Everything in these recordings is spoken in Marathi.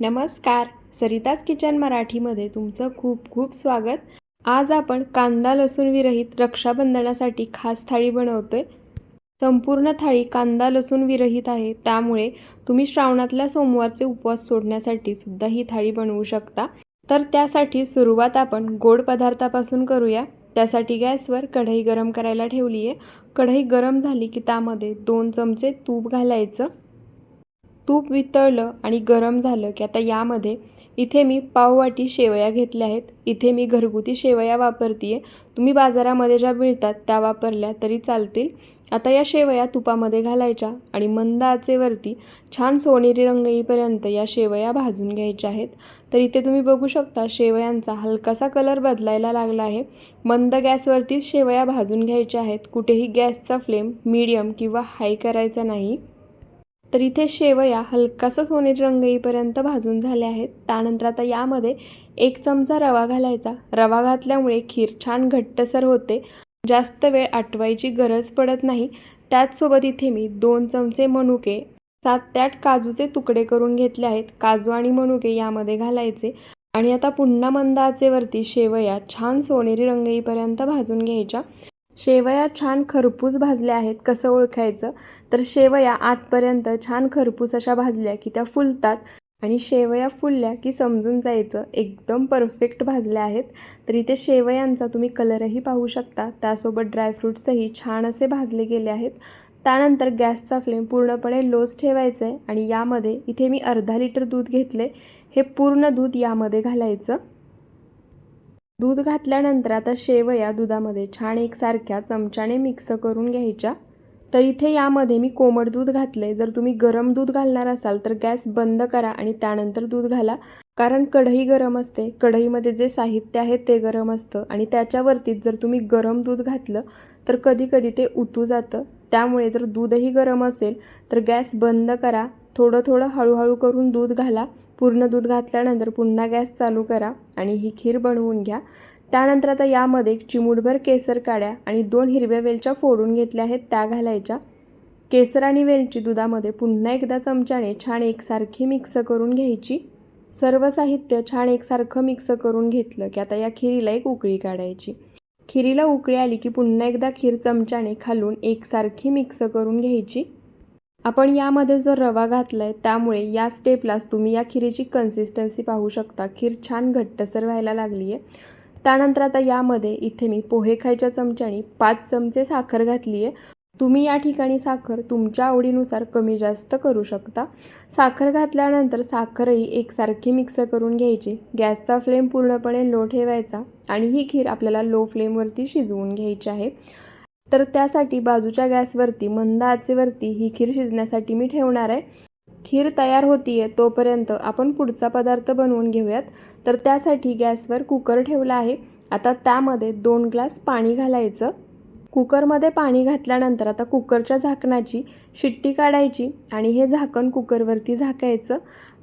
नमस्कार. सरिताज किचन मराठीमध्ये तुमचं खूप खूप स्वागत. आज आपण कांदा लसूण विरहित रक्षाबंधनासाठी खास थाळी बनवतोय. संपूर्ण थाळी कांदा लसूण विरहित आहे. त्यामुळे तुम्ही श्रावणातल्या सोमवारचे उपवास सोडण्यासाठी सुद्धा ही थाळी बनवू शकता. तर त्यासाठी सुरुवात आपण गोड पदार्थापासून करूया. त्यासाठी गॅसवर कढई गरम करायला ठेवली आहे कढई गरम झाली की त्यामध्ये दोन चमचे तूप घालायचं. तूप वितळलं आणि गरम झालं की आता यामध्ये इथे मी पाववाटी शेवया घेतल्या आहेत. इथे मी घरगुती शेवया वापरते आहे तुम्ही बाजारामध्ये ज्या मिळतात त्या वापरल्या तरी चालतील. आता या शेवया तुपामध्ये घालायच्या आणि मंद आचेवरती छान सोनेरी रंग येईपर्यंत या शेवया भाजून घ्यायच्या आहेत. तर इथे तुम्ही बघू शकता शेवयांचा हलकासा कलर बदलायला लागला आहे. मंद गॅसवरतीच शेवया भाजून घ्यायच्या आहेत. कुठेही गॅसचा फ्लेम मीडियम किंवा हाय करायचा नाही. तर इथे शेवया हलकासा सोनेरी रंग येईपर्यंत भाजून झाल्या आहेत. त्यानंतर आता यामध्ये एक चमचा रवा घालायचा. रवा घातल्यामुळे खीर छान घट्टसर होते. जास्त वेळ आटवायची गरज पडत नाही. त्याचसोबत इथे मी दोन चमचे मनुके सात ते आठ काजूचे तुकडे करून घेतले आहेत. काजू आणि मनुके यामध्ये घालायचे. आणि आता पुन्हा मंद आचेवरती शेवया छान सोनेरी रंग येईपर्यंत भाजून घ्यायच्या. शेवया छान खरपूस भाजल्या आहेत कसं ओळखायचं? तर शेवया आतपर्यंत छान खरपूस अशा भाजल्या की त्या फुलतात आणि शेवया फुलल्या की समजून जायचं एकदम परफेक्ट भाजल्या आहेत. तर इथे शेवयांचा तुम्ही कलरही पाहू शकता. त्यासोबत ड्रायफ्रूट्सही छान असे भाजले गेले आहेत. त्यानंतर गॅसचा फ्लेम पूर्णपणे लोच ठेवायचा आहे आणि यामध्ये इथे मी अर्धा लिटर दूध घेतले हे पूर्ण दूध यामध्ये घालायचं. दूध घातल्यानंतर आता शेवया दुधामध्ये छान एकसारख्या चमच्याने मिक्स करून घ्यायच्या. तर इथे यामध्ये मी कोमट दूध घातले जर तुम्ही गरम दूध घालणार असाल तर गॅस बंद करा आणि त्यानंतर दूध घाला. कारण कढई गरम असते. कढईमध्ये जे साहित्य आहे ते गरम असतं आणि त्याच्यावरतीच जर तुम्ही गरम दूध घातलं तर कधी कधी ते उतू जातं. त्यामुळे जर दूधही गरम असेल तर गॅस बंद करा. थोडं थोडं हळूहळू करून दूध घाला. पूर्ण दूध घातल्यानंतर पुन्हा गॅस चालू करा आणि ही खीर बनवून घ्या. त्यानंतर आता यामध्ये एक चिमूटभर केसर काड्या आणि दोन हिरव्या वेलच्या फोडून घेतल्या आहेत त्या घालायच्या. केसर आणि वेलची दुधामध्ये पुन्हा एकदा चमच्याने छान एकसारखी मिक्स करून घ्यायची. सर्व साहित्य छान एकसारखं मिक्स करून घेतलं की आता या खिरीला एक उकळी काढायची. खिरीला उकळी आली की पुन्हा एकदा खीर चमच्याने खालून एकसारखी मिक्स करून घ्यायची. आपण यामध्ये जो रवा घातला आहे त्यामुळे या स्टेपलाच तुम्ही या खिरीची कन्सिस्टन्सी पाहू शकता. खीर छान घट्टसर व्हायला लागली आहे त्यानंतर आता यामध्ये इथे मी पोहे खायच्या चमच्याने पाच चमचे साखर घातली आहे तुम्ही या ठिकाणी साखर तुमच्या आवडीनुसार कमी जास्त करू शकता. साखर घातल्यानंतर साखरही एकसारखी मिक्स करून घ्यायची. गॅसचा फ्लेम पूर्णपणे लो ठेवायचा आणि ही खीर आपल्याला लो फ्लेमवरती शिजवून घ्यायची आहे. तर त्यासाठी बाजूच्या गॅसवरती मंद आचेवरती ही खीर शिजण्यासाठी मी ठेवणार आहे. खीर तयार होती आहे तोपर्यंत आपण पुढचा पदार्थ बनवून घेऊयात. तर त्यासाठी गॅसवर कुकर ठेवला आहे. आता त्यामध्ये दोन ग्लास पाणी घालायचं. कुकरमध्ये पाणी घातल्यानंतर आता कुकरच्या झाकणाची शिट्टी काढायची आणि हे झाकण कुकरवरती झाकायचं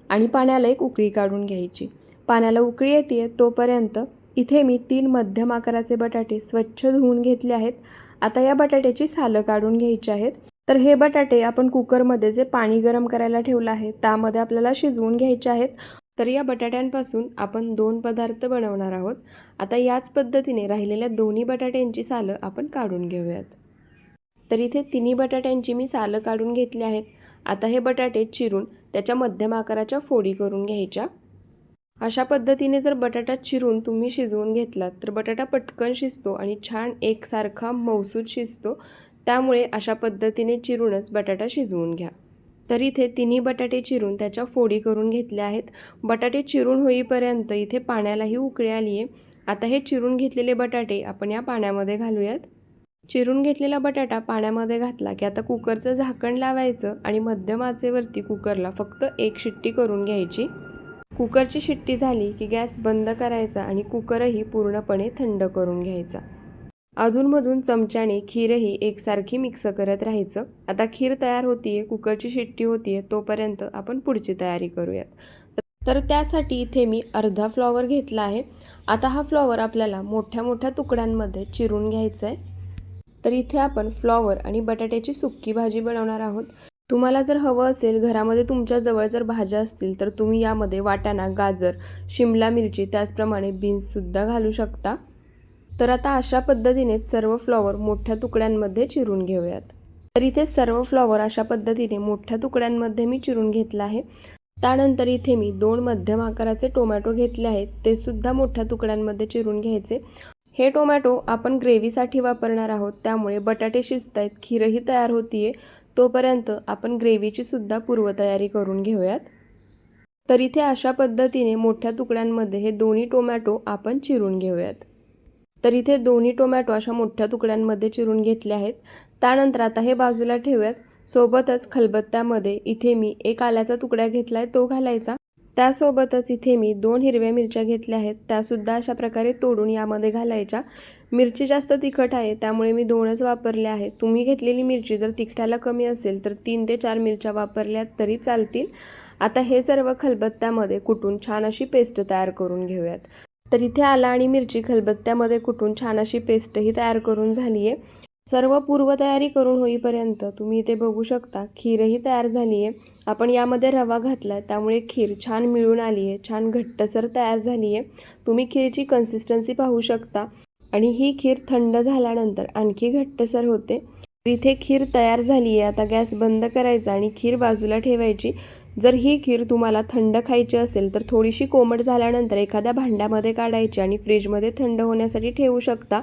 आणि पाण्याला एक उकळी काढून घ्यायची. पाण्याला उकळी येते तोपर्यंत इथे मी तीन मध्यम आकाराचे बटाटे स्वच्छ धुवून घेतले आहेत. आता या बटाट्याची सालं काढून घ्यायची आहेत. तर हे बटाटे आपण कुकरमध्ये जे पाणी गरम करायला ठेवलं आहे त्यामध्ये आपल्याला शिजवून घ्यायचे आहेत. तर या बटाट्यांपासून आपण दोन पदार्थ बनवणार आहोत. आता याच पद्धतीने राहिलेल्या दोन्ही बटाट्यांची सालं आपण काढून घेऊयात. तर इथे तिन्ही बटाट्यांची मी सालं काढून घेतली आहेत. आता हे बटाटे चिरून त्याच्या मध्यम आकाराच्या फोडी करून घ्यायच्या. अशा पद्धतीने जर बटाटा चिरून तुम्ही शिजवून घेतलात तर बटाटा पटकन शिजतो आणि छान एकसारखा मौसूद शिजतो. त्यामुळे अशा पद्धतीने चिरूनच बटाटा शिजवून घ्या. तर इथे तिन्ही बटाटे चिरून त्याच्या फोडी करून घेतल्या आहेत. बटाटे चिरून होईपर्यंत इथे पाण्यालाही उकळी आली आहे आता हे चिरून घेतलेले बटाटे आपण या पाण्यामध्ये घालूयात. चिरून घेतलेला बटाटा पाण्यामध्ये घातला की आता कुकरचं झाकण लावायचं आणि मध्यम आचेवरती कुकरला फक्त एक शिट्टी करून घ्यायची. कुकरची शिट्टी झाली की गॅस बंद करायचा आणि कुकरही पूर्णपणे थंड करून घ्यायचा. अधूनमधून चमच्याने खीरही एकसारखी मिक्स करत राहायचं. आता खीर तयार होतीये कुकरची शिट्टी होतीये तोपर्यंत आपण पुढची तयारी करूयात. तर त्यासाठी इथे मी अर्धा फ्लॉवर घेतला आहे. आता हा फ्लॉवर आपल्याला मोठ्या मोठ्या तुकड्यांमध्ये चिरून घ्यायचा आहे तर इथे आपण फ्लॉवर आणि बटाट्याची सुक्की भाजी बनवणार आहोत. तुम्हाला जर हवं असेल घरामध्ये तुमच्या जवळ जर भाज्या असतील तर तुम्ही यामध्ये वाटाणा गाजर शिमला मिरची त्याचप्रमाणे बीन्ससुद्धा घालू शकता. तर आता अशा पद्धतीने सर्व फ्लॉवर मोठ्या तुकड्यांमध्ये चिरून घेऊयात. तर इथे सर्व फ्लॉवर अशा पद्धतीने मोठ्या तुकड्यांमध्ये मी चिरून घेतला आहे. त्यानंतर इथे मी दोन मध्यम आकाराचे टोमॅटो घेतले आहेत. ते सुद्धा मोठ्या तुकड्यांमध्ये चिरून घ्यायचे. हे टोमॅटो आपण ग्रेव्हीसाठी वापरणार आहोत. त्यामुळे बटाटे शिजत आहेत खीरही तयार होतीये. तोपर्यंत आपण ग्रेव्हीचीसुद्धा पूर्वतयारी करून घेऊयात. तर इथे अशा पद्धतीने मोठ्या तुकड्यांमध्ये हे दोन्ही टोमॅटो आपण चिरून घेऊयात. तर इथे दोन्ही टोमॅटो अशा मोठ्या तुकड्यांमध्ये चिरून घेतले आहेत. त्यानंतर आता हे बाजूला ठेवूयात. सोबतच खलबत्त्यामध्ये इथे मी एक आल्याचा तुकडा घेतला आहे तो घालायचा. त्यासोबतच इथे मी दोन हिरव्या मिरच्या घेतल्या आहेत. त्यासुद्धा अशा प्रकारे तोडून यामध्ये घालायच्या. मिरची जास्त तिखट आहे त्यामुळे मी दोनच वापरल्या आहेत. तुम्ही घेतलेली मिरची जर तिखटाला कमी असेल तर तीन ते चार मिरच्या वापरल्यात तरी चालतील. आता हे सर्व खलबत्त्यामध्ये कुटून छान अशी पेस्ट तयार करून घेऊयात. तर इथे आला आणि मिरची खलबत्त्यामध्ये कुटून छान अशी पेस्टही तयार करून झाली आहे सर्व पूर्वतयारी करून होईपर्यंत तुम्ही इथे बघू शकता खीरही तयार झाली आहे आपण यामध्ये रवा घातला आहे त्यामुळे खीर छान मिळून आली आहे छान घट्टसर तयार झाली आहे तुम्ही खीरची कन्सिस्टन्सी पाहू शकता. आणि ही खीर थंड झाल्यानंतर आणखी घट्टसर होते. इथे खीर तयार झाली आहे आता गॅस बंद करायचा आणि खीर बाजूला ठेवायची. जर ही खीर तुम्हाला थंड खायची असेल तर थोडीशी कोमट झाल्यानंतर एखाद्या भांड्यामध्ये काढायची आणि फ्रीजमध्ये थंड होण्यासाठी ठेवू शकता.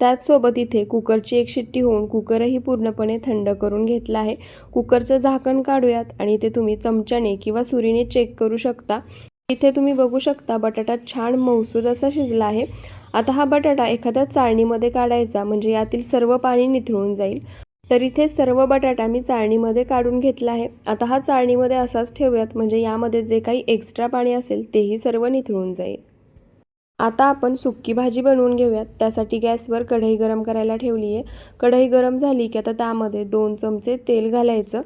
त्याचसोबत इथे कुकरची एक शिट्टी होऊन कुकरही पूर्णपणे थंड करून घेतला आहे. कुकरचं झाकण काढूयात आणि ते तुम्ही चमच्याने किंवा सुरीने चेक करू शकता. इथे तुम्ही बघू शकता बटाटा छान मौसूद असा शिजला आहे. आता हा बटाटा एखाद्या चाळणीमध्ये काढायचा म्हणजे यातील सर्व पाणी निथळून जाईल. तर इथे सर्व बटाटा मी चाळणीमध्ये काढून घेतला आहे. आता हा चाळणीमध्ये असाच ठेवूयात म्हणजे यामध्ये जे काही एक्स्ट्रा पाणी असेल तेही सर्व निथळून जाईल. आता आपण सुक्की भाजी बनवून घेऊयात. त्यासाठी गॅसवर कढई गरम करायला ठेवली आहे कढई गरम झाली की आता त्यामध्ये दोन चमचे तेल घालायचं.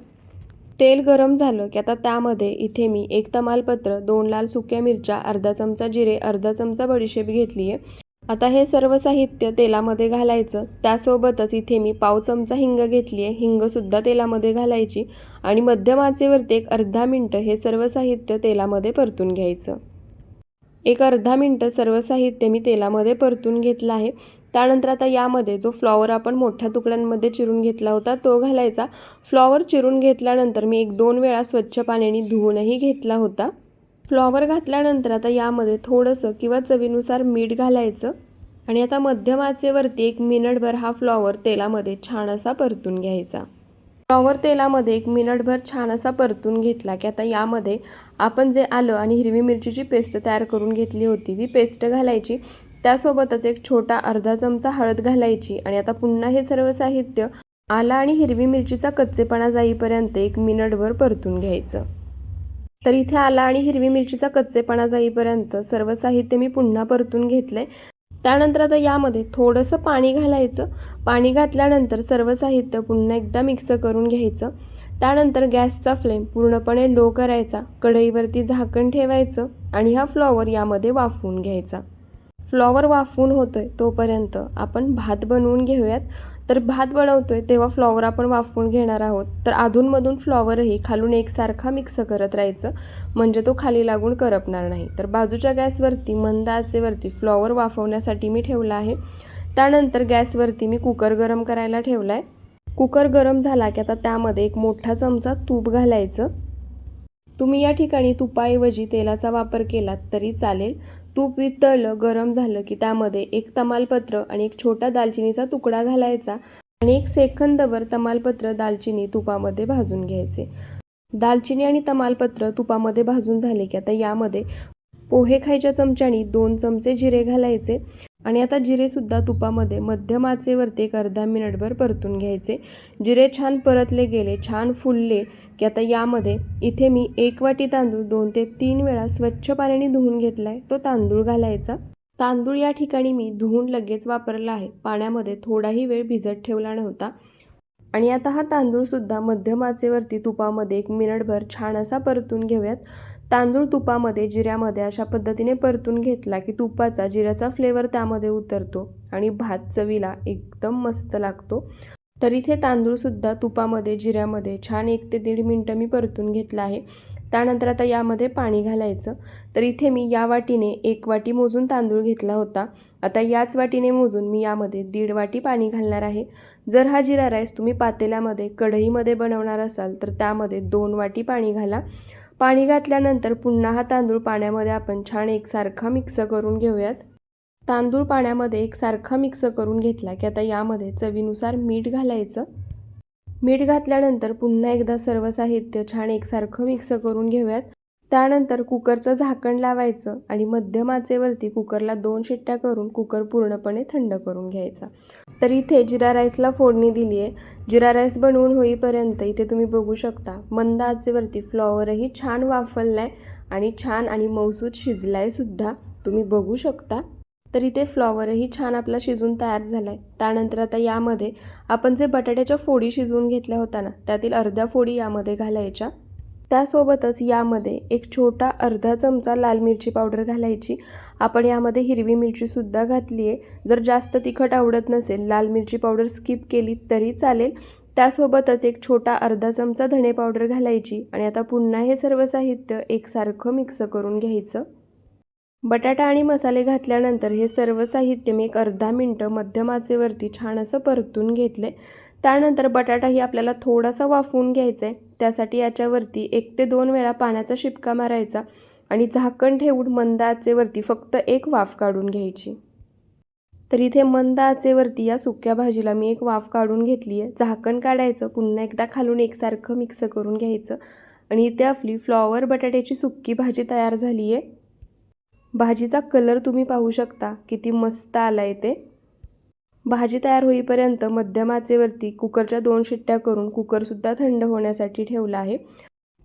तेल गरम झालं की आता त्यामध्ये इथे मी एक तमालपत्र दोन लाल सुक्या मिरच्या अर्धा चमचा जिरे अर्धा चमचा बडीशेप घेतली आहे आता हे सर्व साहित्य तेलामध्ये घालायचं. त्यासोबतच इथे मी पाव चमचा हिंग घेतली आहे हिंगसुद्धा तेलामध्ये घालायची आणि मध्यम आचेवरती एक अर्धा मिनटं हे सर्व साहित्य तेलामध्ये परतून घ्यायचं. एक अर्धा मिनटं सर्व साहित्य मी तेलामध्ये परतून घेतलं आहे. त्यानंतर आता यामध्ये जो फ्लॉवर आपण मोठ्या तुकड्यांमध्ये चिरून घेतला होता तो घालायचा. फ्लॉवर चिरून घेतल्यानंतर मी एक दोन वेळा स्वच्छ पाण्याने धुवूनही घेतला होता. फ्लॉवर घातल्यानंतर आता यामध्ये थोडंसं किंवा चवीनुसार मीठ घालायचं आणि आता मध्यम आचेवरती एक मिनिटभर हा फ्लॉवर तेलामध्ये छान असा परतून घ्यायचा. फ्लॉवर तेलामध्ये एक मिनिटभर छान असा परतून घेतला की आता यामध्ये आपण जे आलं आणि हिरवी मिरचीची पेस्ट तयार करून घेतली होती ती पेस्ट घालायची. त्यासोबतच एक छोटा अर्धा चमचा हळद घालायची आणि आता पुन्हा हे सर्व साहित्य आला आणि हिरवी मिरचीचा कच्चेपणा जाईपर्यंत एक मिनिटभर परतून घ्यायचं. तर इथे आला आणि हिरवी मिरचीचा कच्चेपणा जाईपर्यंत सर्व साहित्य मी पुन्हा परतून घेतलंय. त्यानंतर आता यामध्ये थोडंसं पाणी घालायचं. पाणी घातल्यानंतर सर्व साहित्य पुन्हा एकदा मिक्स करून घ्यायचं. त्यानंतर गॅसचा फ्लेम पूर्णपणे लो करायचा. कढईवरती झाकण ठेवायचं आणि हा फ्लॉवर यामध्ये वाफवून घ्यायचा. फ्लॉवर वाफवून होतोय तोपर्यंत आपण भात बनवून घेऊयात. तर भात बनवतोय तेव्हा फ्लॉवर आपण वाफवून घेणार आहोत. तर अधूनमधून फ्लॉवरही खालून एकसारखा मिक्स करत राहायचं. म्हणजे तो खाली लागून करपणार नाही. तर बाजूच्या गॅसवरती मंद आचेवरती फ्लॉवर वाफवण्यासाठी मी ठेवला आहे. त्यानंतर गॅसवरती मी कुकर गरम करायला ठेवला आहे कुकर गरम झाला की आता त्यामध्ये एक मोठा चमचा तूप घालायचं. तुम्ही या ठिकाणी तुपाऐवजी तेलाचा वापर केलात तरी चालेल. तूप वितळलं गरम झालं की त्यामध्ये एक तमालपत्र आणि एक छोटा दालचिनीचा तुकडा घालायचा आणि एक सेकंदभर तमालपत्र दालचिनी तुपामध्ये भाजून घ्यायचे. दालचिनी आणि तमालपत्र तुपामध्ये भाजून झाले की आता यामध्ये पोहे खायच्या चमच्यानी दोन चमचे जिरे घालायचे. आणि आता जिरेसुद्धा तुपामध्ये मध्यम आचेवरती एक अर्धा मिनिटभर परतून घ्यायचे. जिरे छान परतले गेले छान फुलले की आता यामध्ये इथे मी एक वाटी तांदूळ दोन ते तीन वेळा स्वच्छ पाण्याने धुवून घेतला आहे तो तांदूळ घालायचा. तांदूळ या ठिकाणी मी धुवून लगेच वापरला आहे. पाण्यामध्ये थोडाही वेळ भिजत ठेवला नव्हता. आणि आता हा तांदूळसुद्धा मध्यम आचेवरती तुपामध्ये एक मिनिटभर छान असा परतून घेऊयात. तांदूळ तुपामध्ये जिऱ्यामध्ये अशा पद्धतीने परतून घेतला की तुपाचा जिऱ्याचा फ्लेवर त्यामध्ये उतरतो आणि भात चवीला एकदम मस्त लागतो. तर इथे तांदूळसुद्धा तुपामध्ये जिऱ्यामध्ये छान एक ते दीड मिनटं मी परतून घेतलं आहे. त्यानंतर आता यामध्ये पाणी घालायचं. तर इथे मी या वाटीने एक वाटी मोजून तांदूळ घेतला होता. आता याच वाटीने मोजून मी यामध्ये दीड वाटी पाणी घालणार आहे. जर हा जिरा राईस तुम्ही पातेल्यामध्ये कढईमध्ये बनवणार असाल तर त्यामध्ये दोन वाटी पाणी घाला. पाणी घातल्यानंतर पुन्हा हा तांदूळ पाण्यामध्ये आपण छान एकसारखा मिक्स करून घेऊयात. तांदूळ पाण्यामध्ये एकसारखा मिक्स करून घेतला की आता यामध्ये चवीनुसार मीठ घालायचं. मीठ घातल्यानंतर पुन्हा एकदा सर्व साहित्य छान एकसारखं मिक्स करून घेऊयात. त्यानंतर कुकरचं झाकण लावायचं आणि मध्यम आचेवरती कुकरला दोन शिट्ट्या करून कुकर पूर्णपणे थंड करून घ्यायचा. तर इथे जिरा राईसला फोडणी दिली आहे. जिरा राईस बनवून होईपर्यंत इथे तुम्ही बघू शकता मंद आचेवरती फ्लॉवरही छान वाफलला आहे आणि छान आणि मऊसूद शिजला आहे सुद्धा तुम्ही बघू शकता. तर इथे फ्लॉवरही छान आपला शिजून तयार झाला आहे त्यानंतर आता यामध्ये आपण जे बटाट्याच्या फोडी शिजवून घेतल्या होत्या ना त्यातील अर्ध्या फोडी यामध्ये घालायच्या. त्यासोबतच यामध्ये एक छोटा अर्धा चमचा लाल मिरची पावडर घालायची. आपण यामध्ये हिरवी मिरचीसुद्धा घातली आहे जर जास्त तिखट आवडत नसेल लाल मिरची पावडर स्किप केली तरी चालेल. त्यासोबतच एक छोटा अर्धा चमचा धणे पावडर घालायची आणि आता पुन्हा हे सर्व साहित्य एकसारखं मिक्स करून घ्यायचं. बटाटा आणि मसाले घातल्यानंतर हे सर्व साहित्य मी एक अर्धा मिनटं मध्यम आचेवरती छान असं परतून घेतले त्यानंतर बटाटाही आपल्याला थोडासा वाफवून घ्यायचा आहे त्यासाठी याच्यावरती एक ते दोन वेळा पाण्याचा शिपका मारायचा आणि झाकण ठेवून मंद आचेवरती फक्त एक वाफ काढून घ्यायची. तर इथे मंद आचेवरती या सुक्या भाजीला मी एक वाफ काढून घेतली आहे झाकण काढायचं पुन्हा एकदा खालून एकसारखं मिक्स करून घ्यायचं आणि इथे आपली फ्लॉवर बटाट्याची सुक्की भाजी तयार झाली आहे भाजीचा कलर तुम्ही पाहू शकता किती मस्त आला आहे ते. भाजी तयार होईपर्यंत मध्यम आचेवरती कुकरच्या दोन शिट्ट्या करून कुकरसुद्धा थंड होण्यासाठी ठेवला आहे.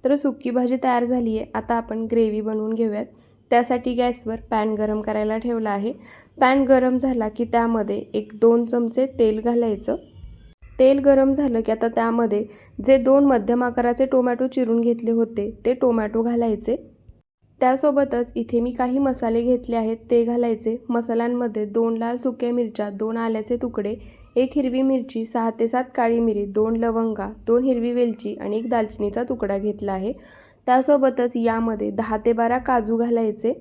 तर सुक्की भाजी तयार झाली आहे. आता आपण ग्रेव्ही बनवून घेऊयात. त्यासाठी गॅसवर पॅन गरम करायला ठेवला आहे. पॅन गरम झाला की त्यामध्ये एक दोन चमचे तेल घालायचं. तेल गरम झालं की आता त्यामध्ये जे दोन मध्यम आकाराचे टोमॅटो चिरून घेतले होते ते टोमॅटो घालायचे. त्यासोबतच इथे मी काही मसाले घेतले आहेत ते घालायचे. मसाल्यांमध्ये दोन लाल सुक्या मिरच्या दोन आल्याचे तुकडे एक हिरवी मिरची सहा ते सात काळी मिरी दोन लवंगा दोन हिरवी वेलची आणि एक दालचिनीचा तुकडा घेतला आहे. त्यासोबतच यामध्ये दहा ते बारा काजू घालायचे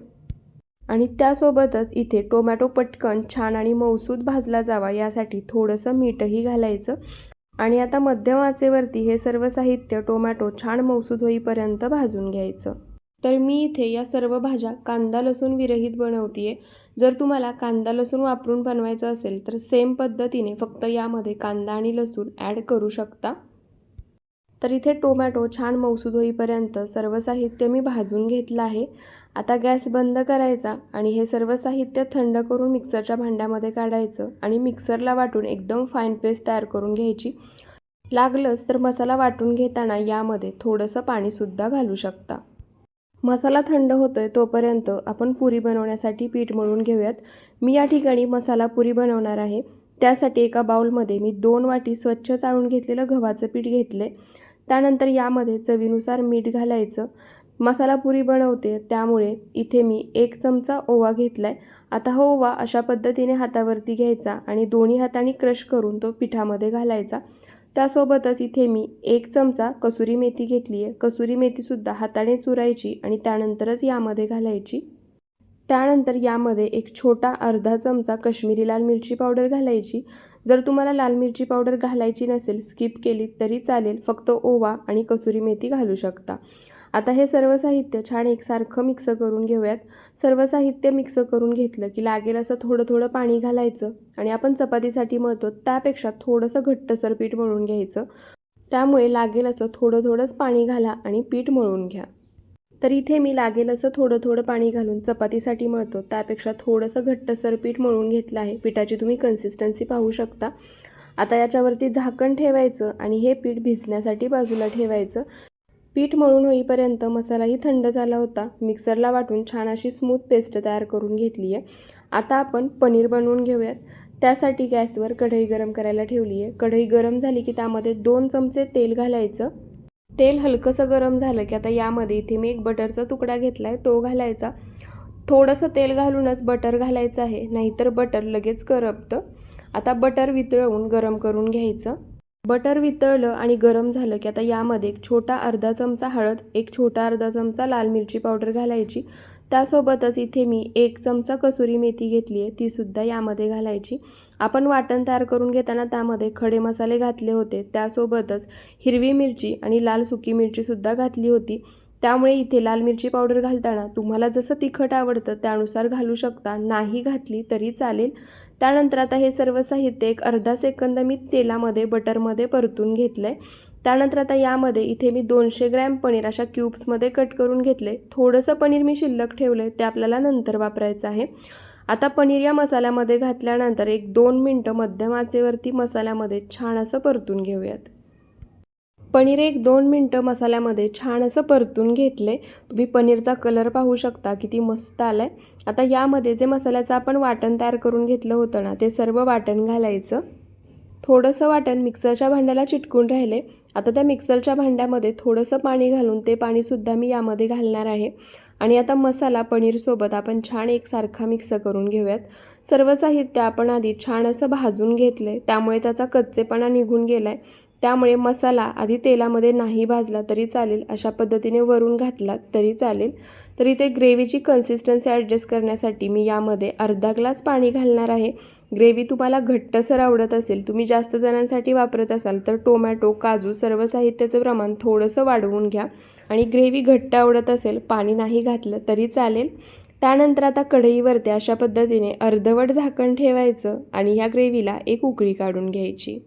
आणि त्यासोबतच इथे टोमॅटो पटकन छान आणि मौसूद भाजला जावा यासाठी थोडंसं मीठही घालायचं. आणि आता मध्यम आचेवरती हे सर्व साहित्य टोमॅटो छान मौसूद होईपर्यंत भाजून घ्यायचं. तर मी इथे या सर्व भाज्या कांदा लसूण विरहित बनवते आहे जर तुम्हाला कांदा लसूण वापरून बनवायचं असेल तर सेम पद्धतीने फक्त यामध्ये कांदा आणि लसूण ॲड करू शकता. तर इथे टोमॅटो छान मौसूद होईपर्यंत सर्व साहित्य मी भाजून घेतलं आहे. आता गॅस बंद करायचा आणि हे सर्व साहित्य थंड करून मिक्सरच्या भांड्यामध्ये काढायचं आणि मिक्सरला वाटून एकदम फाईन पेस्ट तयार करून घ्यायची. लागलंच तर मसाला वाटून घेताना यामध्ये थोडंसं पाणीसुद्धा घालू शकता. मसाला थंड होतो आहे तोपर्यंत आपण पुरी बनवण्यासाठी पीठ मळून घेऊयात. मी या ठिकाणी मसाला पुरी बनवणार आहे. त्यासाठी एका बाउलमध्ये मी दोन वाटी स्वच्छ चाळून घेतलेलं गव्हाचं पीठ घेतले. त्यानंतर यामध्ये चवीनुसार मीठ घालायचं. मसाला पुरी बनवते त्यामुळे इथे मी एक चमचा ओवा घेतला आहे आता हा ओवा अशा पद्धतीने हातावरती घ्यायचा आणि दोन्ही हाताने क्रश करून तो पिठामध्ये घालायचा. त्यासोबतच इथे मी एक चमचा कसुरी मेथी घेतली आहे कसुरी मेथीसुद्धा हाताने चुरायची आणि त्यानंतरच यामध्ये घालायची. त्यानंतर यामध्ये एक छोटा अर्धा चमचा कश्मीरी लाल मिरची पावडर घालायची. जर तुम्हाला लाल मिरची पावडर घालायची नसेल स्किप केली तरी चालेल. फक्त ओवा आणि कसुरी मेथी घालू शकता. आता हे सर्व साहित्य छान एकसारखं मिक्स करून घेऊयात. सर्व साहित्य मिक्स करून घेतलं की लागेल असं थोडं थोडं पाणी घालायचं आणि आपण चपातीसाठी मळतो त्यापेक्षा थोडंसं घट्टसर पीठ मळून घ्यायचं. त्यामुळे लागेल असं थोडं थोडंच पाणी घाला आणि पीठ मळून घ्या. तर इथे मी लागेल असं थोडं थोडं पाणी घालून चपातीसाठी मळतो त्यापेक्षा थोडंसं घट्टसर पीठ मळून घेतलं आहे. पिठाची तुम्ही कन्सिस्टन्सी पाहू शकता. आता याच्यावरती झाकण ठेवायचं आणि हे पीठ भिजण्यासाठी बाजूला ठेवायचं. पीठ मळून होईपर्यंत मसालाही थंड झाला होता. मिक्सरला वाटून छान अशी स्मूथ पेस्ट तयार करून घेतली आहे आता आपण पनीर बनवून घेऊयात. त्यासाठी गॅसवर कढई गरम करायला ठेवली आहे कढई गरम झाली की त्यामध्ये दोन चमचे तेल घालायचं. तेल हलकंसं गरम झालं की आता यामध्ये इथे मी एक बटरचा तुकडा घेतला आहे तो घालायचा. थोडंसं तेल घालूनच बटर घालायचं आहे, नाहीतर बटर लगेच करपतं. आता बटर वितळवून गरम करून घ्यायचं. बटर वितळलं आणि गरम झालं की आता यामध्ये एक छोटा अर्धा चमचा हळद एक छोटा अर्धा चमचा लाल मिरची पावडर घालायची. त्यासोबतच इथे मी एक चमचा कसुरी मेथी घेतली आहे तीसुद्धा यामध्ये घालायची. आपण वाटण तयार करून घेताना त्यामध्ये खडे मसाले घातले होते. त्यासोबतच हिरवी मिरची आणि लाल सुकी मिरचीसुद्धा घातली होती. त्यामुळे इथे लाल मिरची पावडर घालताना तुम्हाला जसं तिखट आवडतं त्यानुसार घालू शकता. नाही घातली तरी चालेल. त्यानंतर आता हे सर्व साहित्य एक अर्धा सेकंद मी तेलामध्ये बटरमध्ये परतून घेतलं आहे त्यानंतर आता यामध्ये इथे मी दोनशे ग्रॅम पनीर अशा क्यूब्समध्ये कट करून घेतले थोडंसं पनीर मी शिल्लक ठेवलं आहे ते आपल्याला नंतर वापरायचं आहे. आता पनीर या मसाल्यामध्ये घातल्यानंतर एक दोन मिनटं मध्यम आचेवरती मसाल्यामध्ये छान असं परतून घेऊयात. पनीर एक दोन मिनटं मसाल्यामध्ये छान असं परतून घेतले तुम्ही पनीरचा कलर पाहू शकता किती मस्त आला आहे आता यामध्ये जे मसाल्याचं आपण वाटण तयार करून घेतलं होतं ना ते सर्व वाटण घालायचं. थोडंसं वाटण मिक्सरच्या भांड्याला चिटकून राहिले आता त्या मिक्सरच्या भांड्यामध्ये थोडंसं पाणी घालून ते पाणीसुद्धा मी यामध्ये घालणार आहे. आणि आता मसाला पनीरसोबत आपण छान एकसारखा मिक्स करून घेऊयात. सर्व साहित्य आपण आधी छान असं भाजून घेतले त्यामुळे त्याचा कच्चेपणा निघून गेला आहे त्यामुळे मसाला आधी तेलामध्ये नाही भाजला तरी चालेल अशा पद्धतीने वरून घातला तरी चालेल. तर इथे ग्रेव्हीची कन्सिस्टन्सी ॲडजस्ट करण्यासाठी मी यामध्ये अर्धा ग्लास पाणी घालणार आहे. ग्रेव्ही तुम्हाला घट्टसर आवडत असेल तुम्ही जास्त जणांसाठी वापरत असाल तर टोमॅटो काजू सर्व साहित्याचं प्रमाण थोडंसं वाढवून घ्या. आणि ग्रेव्ही घट्ट आवडत असेल पाणी नाही घातलं तरी चालेल. त्यानंतर आता कढईवरती अशा पद्धतीने अर्धवट झाकण ठेवायचं आणि ह्या ग्रेव्हीला एक उकळी काढून घ्यायची.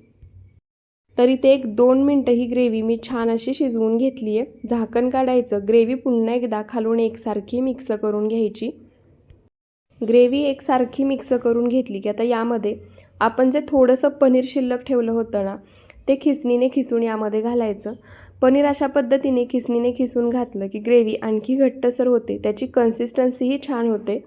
तरी ते एक दोन मिनटं ही ग्रेव्ही मी छान अशी शिजवून घेतली आहे झाकण काढायचं. ग्रेव्ही पुन्हा एकदा खालून एकसारखी मिक्स करून घ्यायची. ग्रेव्ही एकसारखी मिक्स करून घेतली की आता यामध्ये आपण जे थोडंसं पनीर शिल्लक ठेवलं होतं ना ते खिसणीने खिसून यामध्ये घालायचं. पनीर अशा पद्धतीने खिसणीने खिसून घातलं की ग्रेव्ही आणखी घट्टसर होते. त्याची कन्सिस्टन्सीही छान होते.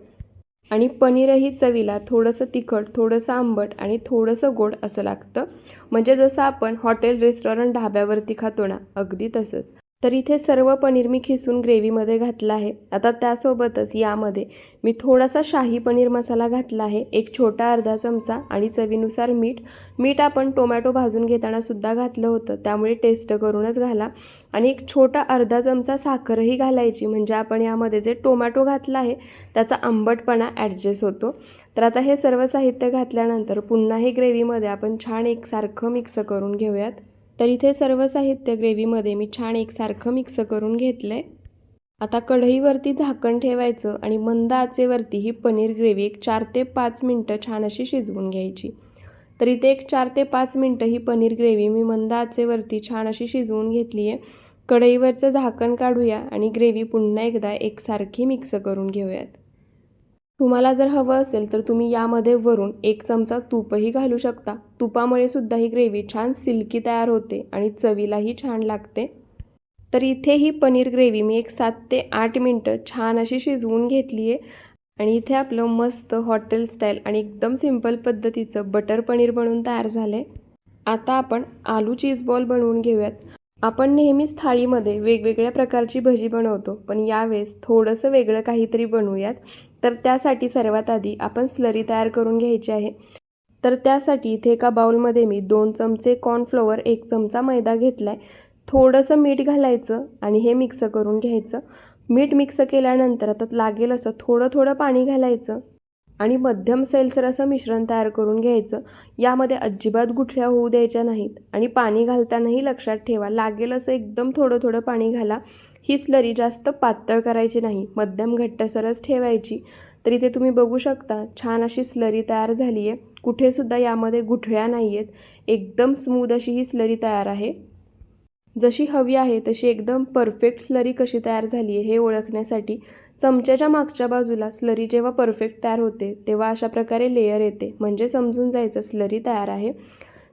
आणि पनीरही चवीला थोडंसं तिखट थोडंसं आंबट आणि थोडंसं गोड असं लागतं. म्हणजे जसं आपण हॉटेल रेस्टॉरंट ढाब्यावरती खातो ना अगदी तसंच. तर इथे सर्व पनीर मी खिसून ग्रेव्हीमध्ये घातलं आहे. आता त्यासोबतच यामध्ये मी थोडासा शाही पनीर मसाला घातला आहे. एक छोटा अर्धा चमचा आणि चवीनुसार मीठ. मीठ आपण टोमॅटो भाजून घेतानासुद्धा घातलं होतं. त्यामुळे टेस्ट करूनच घाला. आणि एक छोटा अर्धा चमचा साखरही घालायची. म्हणजे आपण यामध्ये जे टोमॅटो घातला आहे त्याचा आंबटपणा ॲडजस्ट होतो. तर आता हे सर्व साहित्य घातल्यानंतर पुन्हा हे ग्रेव्हीमध्ये आपण छान एकसारखं मिक्स करून घेऊयात. तर इथे सर्व साहित्य ग्रेव्हीमध्ये मी छान एकसारखं मिक्स करून घेतलं आहे आता कढईवरती झाकण ठेवायचं आणि मंद आचेवरती ही पनीर ग्रेव्ही एक चार ते पाच मिनटं छान अशी शिजवून घ्यायची. तर इथे एक चार ते पाच मिनटं ही पनीर ग्रेव्ही मी मंद आचेवरती छान अशी शिजवून घेतली आहे कढईवरचं झाकण काढूया आणि ग्रेव्ही पुन्हा एकदा एकसारखी मिक्स करून घेऊयात. तुम्हाला जर हवं असेल तर तुम्ही यामध्ये वरून एक चमचा तूपही घालू शकता. तुपामुळे सुद्धा ही ग्रेव्ही छान सिल्की तयार होते आणि चवीलाही छान लागते. तर इथे ही पनीर ग्रेव्ही मी एक सात ते आठ मिनटं छान अशी शिजवून घेतली आहे आणि इथे आपलं मस्त हॉटेल स्टाईल आणि एकदम सिंपल पद्धतीचं बटर पनीर बनवून तयार झालं आहे आता आपण आलू चीज बॉल बनवून घेऊयात. आपण नेहमीच थाळीमध्ये वेगवेगळ्या प्रकारची भजी बनवतो पण यावेळेस थोडंसं वेगळं काहीतरी बनवूयात. तर त्यासाठी सर्वात आधी आपण स्लरी तयार करून घ्यायची आहे. तर त्यासाठी इथे एका बाउलमध्ये मी दोन चमचे कॉर्नफ्लोअर एक चमचा मैदा घेतला आहे थोडंसं मीठ घालायचं आणि हे मिक्स करून घ्यायचं. मीठ मिक्स केल्यानंतर आता लागेल असं थोडं थोडं पाणी घालायचं आणि मध्यम सैलसर असं मिश्रण तयार करून घ्यायचं. यामध्ये अजिबात गुठळ्या होऊ द्यायच्या नाहीत आणि पाणी घालतानाही लक्षात ठेवा लागेल असं एकदम थोडं थोडं पाणी घाला. ही स्लरी जास्त पातळ करायची नाही मध्यम घट्टसरच ठेवायची. तर इथे तुम्ही बघू शकता छान अशी स्लरी तयार झाली आहे कुठेसुद्धा यामध्ये गुठळ्या नाही आहेत एकदम स्मूद अशी ही स्लरी तयार आहे. जशी हवी आहे तशी एकदम परफेक्ट स्लरी कशी तयार झाली आहे हे ओळखण्यासाठी चमच्याच्या मागच्या बाजूला स्लरी जेव्हा परफेक्ट तयार होते तेव्हा अशा प्रकारे लेयर येते. म्हणजे समजून जायचं स्लरी तयार आहे.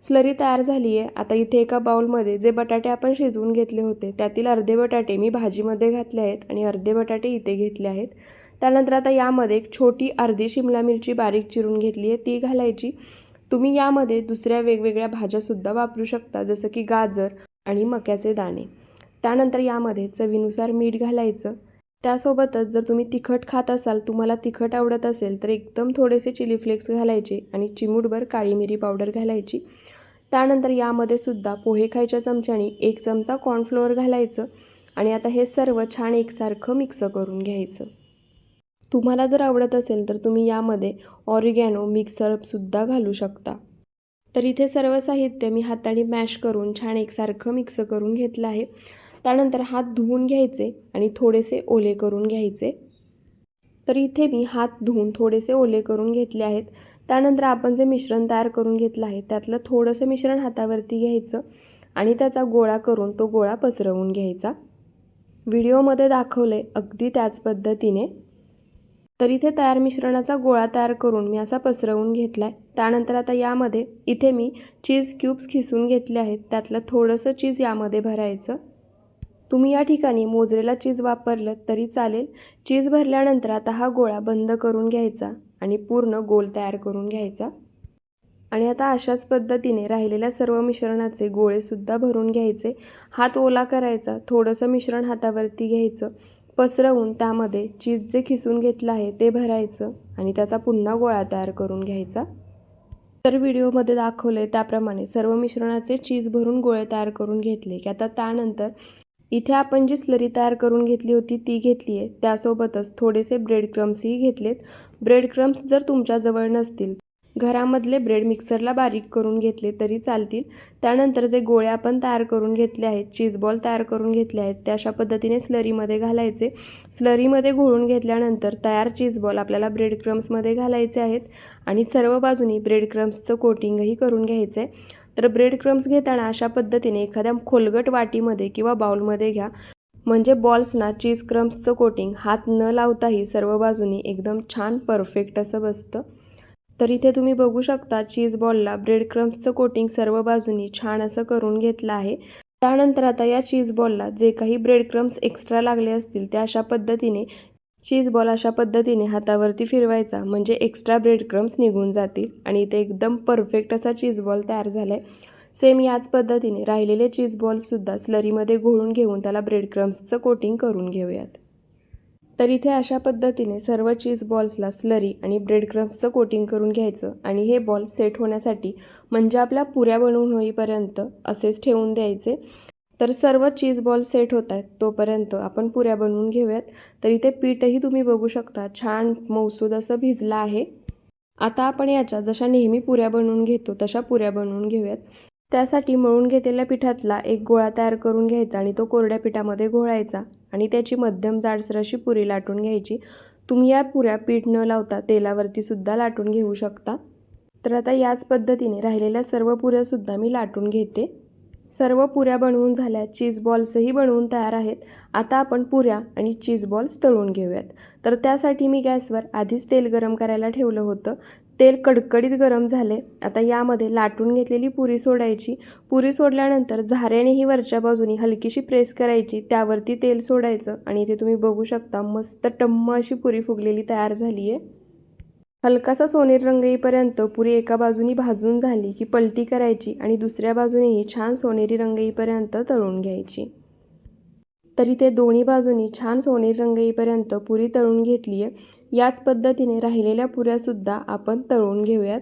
स्लरी तयार झाली आहे आता इथे एका बाउलमध्ये जे बटाटे आपण शिजवून घेतले होते त्यातील अर्धे बटाटे मी भाजीमध्ये घातले आहेत आणि अर्धे बटाटे इथे घेतले आहेत. त्यानंतर आता यामध्ये एक छोटी अर्धी शिमला मिरची बारीक चिरून घेतली आहे. ती घालायची. तुम्ही यामध्ये दुसऱ्या वेगवेगळ्या भाज्यासुद्धा वापरू शकता जसं की गाजर आणि मक्याचे दाणे. त्यानंतर यामध्ये चवीनुसार मीठ घालायचं. त्यासोबतच जर तुम्ही तिखट खात असाल तुम्हाला तिखट आवडत असेल तर एकदम थोडेसे चिली फ्लेक्स घालायचे आणि चिमूटभर काळी मिरी पावडर घालायची. त्यानंतर यामध्ये सुद्धा पोहे खायच्या चमच्याने एक चमचा कॉर्नफ्लोअर घालायचं आणि आता हे सर्व छान एकसारखं मिक्स करून घ्यायचं. तुम्हाला जर आवडत असेल तर तुम्ही यामध्ये ऑरिगॅनो मिक्सरसुद्धा घालू शकता. तर इथे सर्व साहित्य मी हाताने मॅश करून छान एकसारखं मिक्स करून घेतलं आहे. त्यानंतर हात धुवून घ्यायचे आणि थोडेसे ओले करून घ्यायचे. तर इथे मी हात धुवून थोडेसे ओले करून घेतले आहेत. त्यानंतर आपण जे मिश्रण तयार करून घेतलं आहे त्यातलं थोडंसं मिश्रण हातावरती घ्यायचं आणि त्याचा गोळा करून तो गोळा पसरवून घ्यायचा. व्हिडिओमध्ये दाखवलं आहे अगदी त्याच पद्धतीने. तर इथे तयार मिश्रणाचा गोळा तयार करून मी असा पसरवून घेतला आहे त्यानंतर आता यामध्ये इथे मी चीज क्यूब्स खिसून घेतले आहेत. त्यातलं थोडंसं चीज यामध्ये भरायचं. तुम्ही या ठिकाणी मोजरेला चीज वापरलं तरी चालेल. चीज भरल्यानंतर आता हा गोळा बंद करून घ्यायचा. आणि पूर्ण गोल तयार करून घ्यायचा. आणि आता अशाच पद्धतीने राहिलेल्या सर्व मिश्रणाचे गोळेसुद्धा भरून घ्यायचे. हात ओला करायचा थोडंसं मिश्रण हातावरती घ्यायचं पसरवून त्यामध्ये चीज जे खिसून घेतलं आहे ते भरायचं आणि त्याचा पुन्हा गोळा तयार करून घ्यायचा. तर व्हिडिओमध्ये दाखवलं आहे त्याप्रमाणे सर्व मिश्रणाचे चीज भरून गोळे तयार करून घेतले की आता त्यानंतर इथे आपण जी स्लरी तयार करून घेतली होती ती घेतली आहे त्यासोबतच थोडेसे ब्रेड क्रम्सही घेतलेत. ब्रेड क्रम्स जर तुमच्याजवळ नसतील घरामधले ब्रेड मिक्सरला बारीक करून घेतले तरी चालतील. त्यानंतर जे गोळ्या आपण तयार करून घेतले आहेत चीज बॉल तयार करून घेतले आहेत ते अशा पद्धतीने स्लरीमध्ये घालायचे. स्लरीमध्ये घोळून घेतल्यानंतर तयार चीज बॉल आपल्याला ब्रेड क्रम्समध्ये घालायचे आहेत आणि सर्व बाजूनी ब्रेड क्रम्सचं कोटिंगही करून घ्यायचं आहे तर ब्रेड क्रम्स घेताना अशा पद्धतीने एखाद्या खोलगट वाटीमध्ये किंवा बाउलमध्ये घ्या. म्हणजे बॉल्सना चीज क्रम्सचं कोटिंग हात न लावताही सर्व बाजूनी एकदम छान परफेक्ट असं बसतं. तर इथे तुम्ही बघू शकता चीज बॉलला ब्रेड क्रम्सचं कोटिंग सर्व बाजूनी छान असं करून घेतलं आहे. त्यानंतर आता या चीज बॉलला जे काही ब्रेड क्रम्स एक्स्ट्रा लागले असतील ते अशा पद्धतीने चीज बॉल अशा पद्धतीने हातावरती फिरवायचा म्हणजे एक्स्ट्रा ब्रेड क्रम्स निघून जातील. आणि इथे एकदम परफेक्ट असा चीज बॉल तयार झाला आहे सेम याच पद्धतीने राहिलेले चीज बॉल्ससुद्धा स्लरीमध्ये घोळून घेऊन त्याला ब्रेड क्रम्सचं कोटिंग करून घेऊयात. तर इथे अशा पद्धतीने सर्व चीज बॉल्सला स्लरी आणि ब्रेड क्रम्सचं कोटिंग करून घ्यायचं आणि हे बॉल सेट होण्यासाठी म्हणजे आपल्या पुऱ्या बनवून होईपर्यंत असेच ठेवून द्यायचे. तर सर्व चीज बॉल सेट होत आहेत तोपर्यंत आपण पुऱ्या बनवून घेऊयात. तर इथे पीठही तुम्ही बघू शकता छान मौसूद असं भिजलं आहे. आता आपण याच्या जशा नेहमी पुऱ्या बनवून घेतो तशा पुऱ्या बनवून घेऊयात. त्यासाठी मळून घेतलेल्या पिठातला एक गोळा तयार करून घ्यायचा आणि तो कोरड्या पिठामध्ये घोळायचा आणि त्याची मध्यम जाडसर अशी पुरी लाटून घ्यायची. तुम्ही या पुऱ्या पीठ न लावता तेलावरती सुद्धा लाटून घेऊ शकता. तर आता याच पद्धतीने राहिलेल्या सर्व पुऱ्यासुद्धा मी लाटून घेते. सर्व पुऱ्या बनवून झाल्या. चीज बॉल्सही बनवून तयार आहेत. आता आपण पुऱ्या आणि चीज बॉल्स तळून घेऊयात. तर त्यासाठी मी गॅसवर आधीच तेल गरम करायला ठेवलं होतं. तेल कडकडीत गरम झाले. आता यामध्ये लाटून घेतलेली पुरी सोडायची. पुरी सोडल्यानंतर झाऱ्यानेही वरच्या बाजूनी हलकीशी प्रेस करायची. त्यावरती तेल सोडायचं आणि इथे तुम्ही बघू शकता. मस्त टम्म अशी पुरी फुगलेली तयार झाली आहे हलकासा सोनेरी रंग येईपर्यंत पुरी एका बाजूनी भाजून झाली की पलटी करायची आणि दुसऱ्या बाजूनेही छान सोनेरी रंग येईपर्यंत तळून घ्यायची. तरी ते दोन्ही बाजूनी छान सोनेरी रंग येईपर्यंत पुरी तळून घेतली आहे याच पद्धतीने राहिलेल्या पुऱ्यासुद्धा आपण तळून घेऊयात.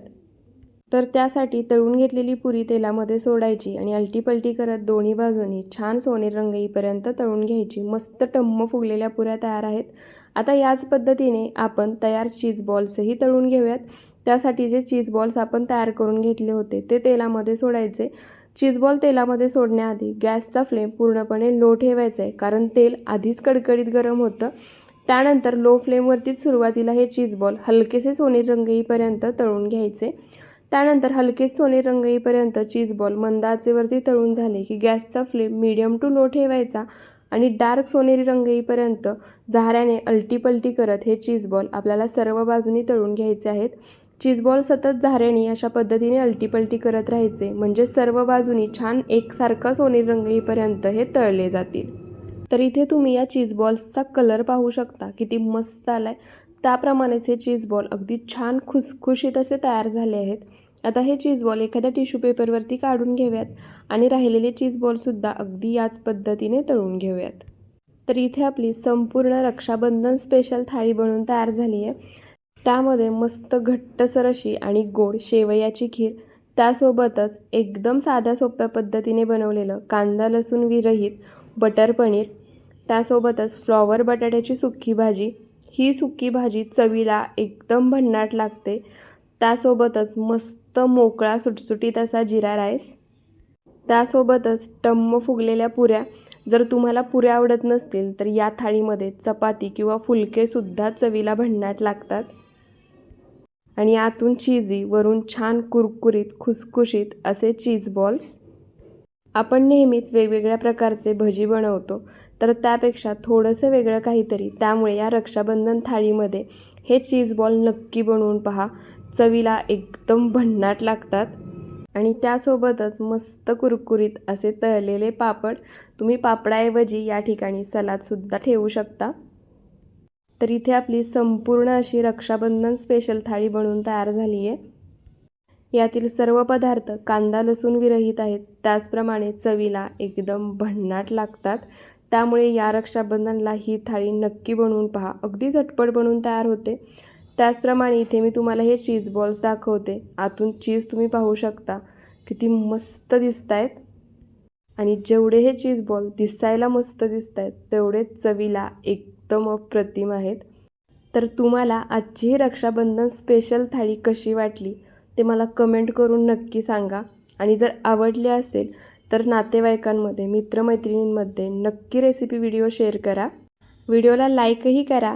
तर त्यासाठी तळून घेतलेली पुरी तेलामध्ये सोडायची आणि अलटीपलटी करत दोन्ही बाजूनी छान सोनेरी रंग येईपर्यंत तळून घ्यायची. मस्त टम्म फुगलेल्या पुऱ्या तयार आहेत. आता याच पद्धतीने आपण तयार चीज बॉल्सही तळून घेऊयात. त्यासाठी जे चीज बॉल्स आपण तयार करून घेतले होते ते तेलामध्ये सोडायचे. चीज बॉल तेलामध्ये सोडण्याआधी गॅसचा फ्लेम पूर्णपणे लो ठेवायचा आहे कारण तेल आधीच कडकडीत गरम होतं. त्यानंतर लो फ्लेमवरतीच सुरुवातीला हे चीज बॉल हलकेसे सोनेरी रंग येईपर्यंत तळून घ्यायचे. त्यानंतर हलकेच सोनेरी रंग येईपर्यंत चीज बॉल मंद आचेवरती तळून झाले की गॅसचा फ्लेम मिडियम टू लो ठेवायचा आणि डार्क सोनेरी रंग येईपर्यंत झाऱ्याने अलटीपलटी करत हे चीज बॉल आपल्याला सर्व बाजूनी तळून घ्यायचे आहेत. चीज बॉल सतत झाऱ्याने अशा पद्धतीने अलटीपलटी करत राहायचे म्हणजे सर्व बाजूनी छान एकसारखा सोनेरी रंग येईपर्यंत हे तळले जातील. तर इथे तुम्ही या चीज बॉल्सचा कलर पाहू शकता किती मस्त आला आहे त्याप्रमाणेच हे चीज बॉल अगदी छान खुसखुशीत असे तयार झाले आहेत. आता हे चीज बॉल एखाद्या टिश्यू पेपरवरती काढून घेऊयात आणि राहिलेले चीज बॉलसुद्धा अगदी याच पद्धतीने तळून घेऊयात. तर इथे आपली संपूर्ण रक्षाबंधन स्पेशल थाळी बनवून तयार झाली आहे. त्यामध्ये मस्त घट्टसर अशी आणि गोड शेवयाची खीर त्यासोबतच एकदम साध्या सोप्या पद्धतीने बनवलेलं कांदा लसूण विरहित बटर पनीर त्यासोबतच फ्लॉवर बटाट्याची सुक्की भाजी. ही सुक्की भाजी चवीला एकदम भन्नाट लागते. त्यासोबतच मस्त मोकळा सुटसुटीत असा जिरा राईस. त्यासोबतच टम्म फुगलेल्या पुऱ्या. जर तुम्हाला पुऱ्या आवडत नसतील तर या थाळीमध्ये चपाती किंवा फुलकेसुद्धा चवीला भन्नाट लागतात. आणि आतून चीजी वरून छान कुरकुरीत खुसखुशीत असे चीज बॉल्स आपण नेहमीच वेगवेगळ्या प्रकारचे भजी बनवतो तर त्यापेक्षा थोडंसं वेगळं काहीतरी. त्यामुळे या रक्षाबंधन थाळीमध्ये हे चीज बॉल नक्की बनवून पहा. चवीला एकदम भन्नाट लागतात. आणि त्यासोबतच मस्त कुरकुरीत असे तळलेले पापड तुम्ही पापडाऐवजी या ठिकाणी सलादसुद्धा ठेवू शकता. तर इथे आपली संपूर्ण अशी रक्षाबंधन स्पेशल थाळी बनवून तयार झाली आहे यातील सर्व पदार्थ कांदा लसूण विरहित आहेत. त्याचप्रमाणे चवीला एकदम भन्नाट लागतात. त्यामुळे या रक्षाबंधनला ही थाळी नक्की बनवून पहा. अगदी झटपट बनवून तयार होते. त्याचप्रमाणे इथे मी तुम्हाला हे चीज बॉल्स दाखवते. आतून चीज तुम्ही पाहू शकता. किती मस्त दिसत आहेत आणि जेवढे हे चीज बॉल दिसायला मस्त दिसत आहेत तेवढे चवीला एकदम अप्रतिम आहेत. तर तुम्हाला आजची ही रक्षाबंधन स्पेशल थाळी कशी वाटली ते मला कमेंट करून नक्की सांगा. आणि जर आवडली असेल तर नातेवाईकांमध्ये मित्रमैत्रिणींमध्ये नक्की रेसिपी व्हिडिओ शेअर करा. व्हिडिओला लाईकही करा.